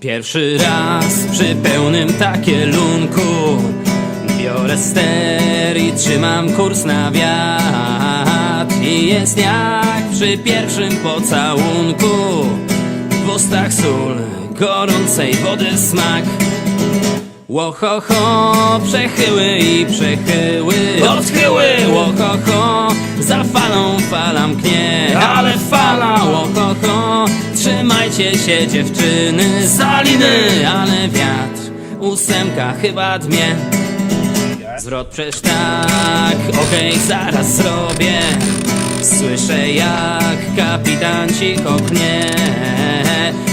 Pierwszy raz przy pełnym takielunku Biorę ster i trzymam kurs na wiatr. I jest jak przy pierwszym pocałunku W ustach sól, gorącej wody smak. Łohoho, przechyły i przechyły Odchyły, łohoho, za falą fala mknie trzymajcie się dziewczyny Saliny, ale wiatr, ósemka chyba dmie Zwrot przecież tak, okej, zaraz zrobię. Słyszę jak kapitan cicho pnie.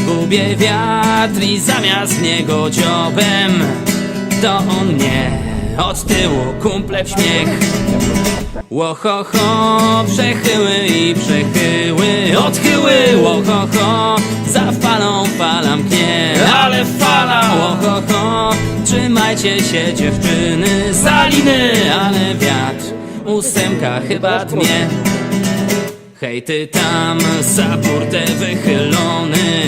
Gubię wiatr i zamiast niego dziobem To on mnie od tyłu kumple w śmiech. Łohoho, przechyły i przechyły Odchyły, łohoho, trzymajcie się dziewczyny Zaliny, ale wiatr, ósemka chyba dmie Hej ty tam, za burtę wychylony.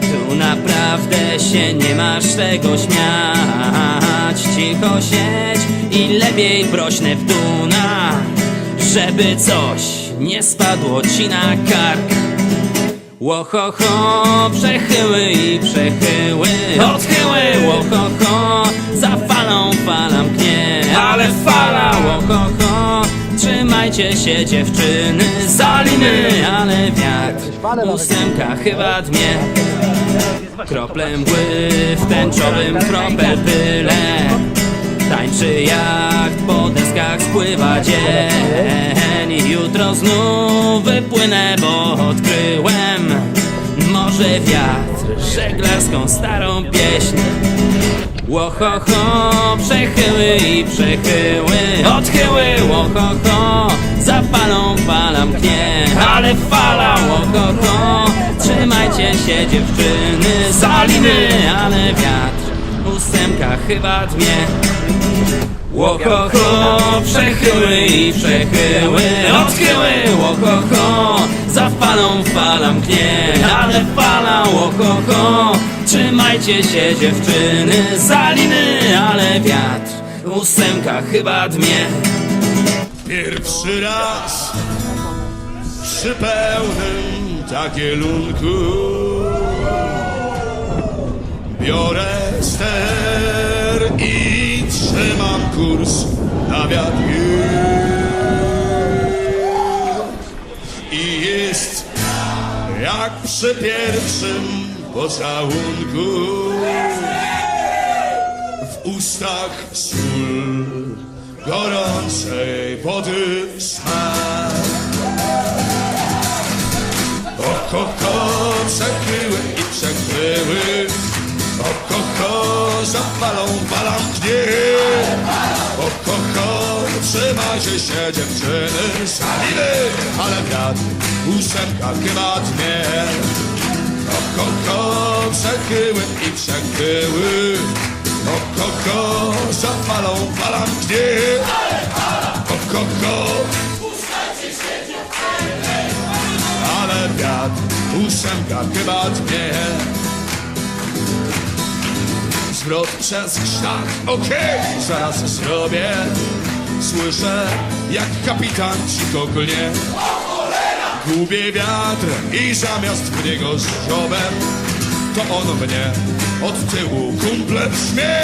Tu naprawdę się nie masz tego śmiać. Cicho siedź i lepiej prośnę w duna Żeby coś nie spadło ci na kark Łohoho, przechyły i przechyły. Odchyły, łohoho, za falą fala mknie Ale fala, łohoho, trzymajcie się dziewczyny. Zaliny, ale wiatr, ósemka chyba dmie Krople mgły w tęczowym kropel byle Tańczy jak po deskach spływa dzień. I Jutro znów wypłynę, bo odkryłem Może wiatr, żeglarską starą pieśń. Łohoho, przechyły i przechyły Odchyły, łohoho, za falą fala mknie Ale fala, łohoho, trzymajcie się dziewczyny Zaliny, ale wiatr, ósemka chyba dmie Łohoho, przechyły i przechyły Odchyły, łohoho, za falą fala mknie Ale fala, łohoho, trzymajcie się dziewczyny Zaliny, ale wiatr, ósemka chyba dmie Pierwszy raz przy pełnym takielunku Biorę ster i trzymam kurs na wiatr jak przy pierwszym pocałunku W ustach sól gorącej wody smak Oko, ko, przekryły i przekryły Oko, ko, zapalą balam gniew Oko, ko, trzymajcie się dziewczyny Saliny, ale wiatr, ósemka chyba dnie. Oko, ko, przekryły i przekryły Oko, ko, zapalą balam gniew Oko, ko, ale wiatr, ósemka chyba dnie. Zwrot przez krzak, okej, zaraz zrobię Słyszę, jak kapitan cicho klnie Gubię wiatr i zamiast w niego z dziobem To on mnie od tyłu kumple brzmie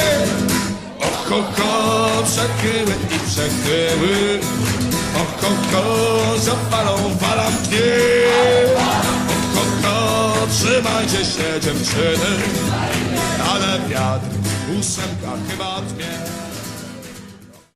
Oko, ko, przechyły i przechyły. Oko, ko, zapalą fala mknie Oko, ko, trzymajcie się dziewczyny. Ale wiatr, ósemka chyba dmie